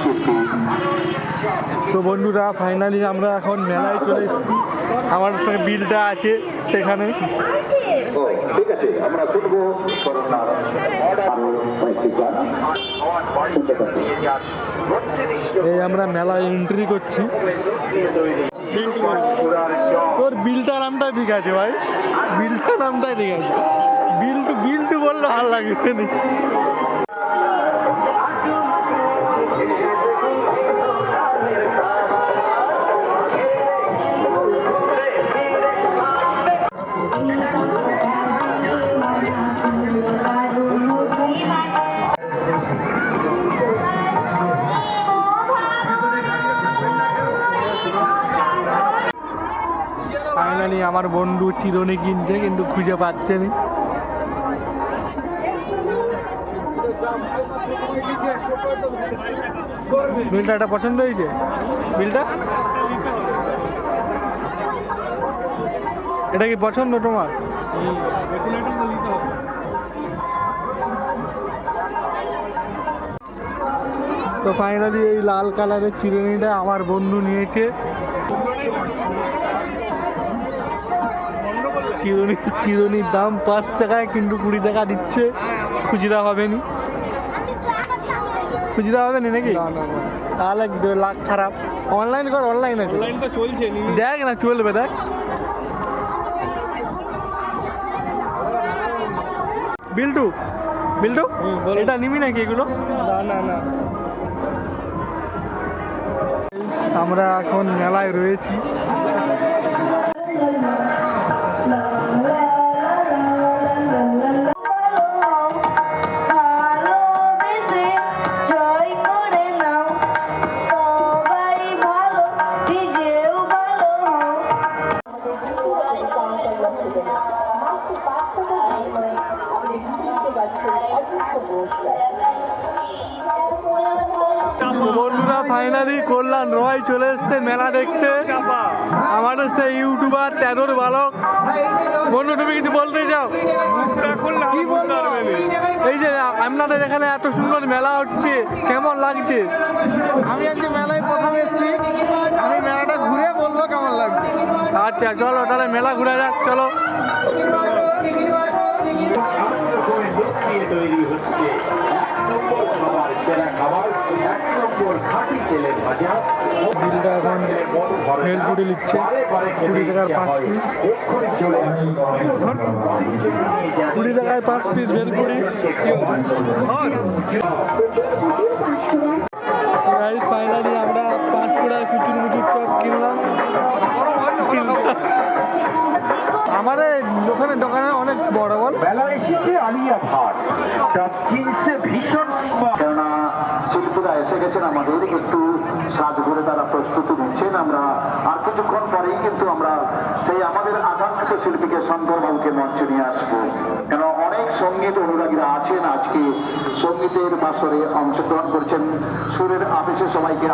শিল্পী তো বন্ধুরা ফাইনালি আমরা এখন মেলায় চলে এসেছি। আমার সঙ্গে বিলটা আছে সেখানে। ঠিক আছে আমরা শুনব এই আমরা মেলায় এন্ট্রি করছি। তোর বিলটা নামটা ঠিক আছে ভাই। বিলটা নামটা ঠিক আছে। বিল টু বিল টু বললে ভালো লাগবে না ফাইনালি আমার বন্ধু চিরনি কিনছে, কিন্তু খুঁজে পাচ্ছে না। বিলটা এটা পছন্দ হয়েছে? বিলটা? এটা কি পছন্দ তোমার? তো ফাইনালি এই লাল কালারের চিরুনিটা আমার বন্ধু নিয়েছে। চিরুনি চিরুনির দাম পাঁচ টাকায় কিন্তু কুড়ি টাকা দিচ্ছে। খুচরা হবে নি খুচরা হবে না নাকি তাহলে লাখ খারাপ? অনলাইন কর অনলাইন আছে অনলাইন তো চলছে দেখ না চলবে দেখ। বিল্টু বিল্টু এটা নিবি নাকি এগুলো? না না না। আমরা এখন মেলায় রয়েছি। বন্ধুরা ফাইনালি কল্যাণ রয় চলে এসছে মেলা দেখতে। চাপা আমাদের সেই ইউটিউবার তেরোর বালক বন্ধু তুমি কিছু বলতে চাও? এই যে আপনাদের এখানে এত সুন্দর মেলা হচ্ছে কেমন লাগছে? আমি আজকে মেলায় প্রথম এসেছি। আমি মেলাটা ঘুরে বলব কেমন লাগছে। আচ্ছা চলো তাহলে মেলা ঘুরে যাক চলো। বিলটা এখন ভেলপুরি নিচ্ছে কুড়ি টাকার পাঁচ পিস। কুড়ি টাকায় পাঁচ পিস ভেলপুরি ফাইনালি আমরা কুচুর চপ কিনলাম। আমাদের ওখানে দোকানে অনেক বড় বল। মেলা এসেছে আলিয়া ভাট ভীষণ গেছেন আমাদের একটু সাজ করে তারা প্রস্তুতি নিচ্ছেন। আমরা আর কিছুক্ষণ পরেই কিন্তু আমরা সেই আমাদের আকাঙ্ক্ষিত শিল্পীকে শঙ্করবাবুকে মঞ্চে নিয়ে আসব। কেন, অনেক সংগীত অনুরাগীরা আছেন। আজকে সঙ্গীতের বাসরে অংশগ্রহণ করছেন সুরের আবেশে সবাইকে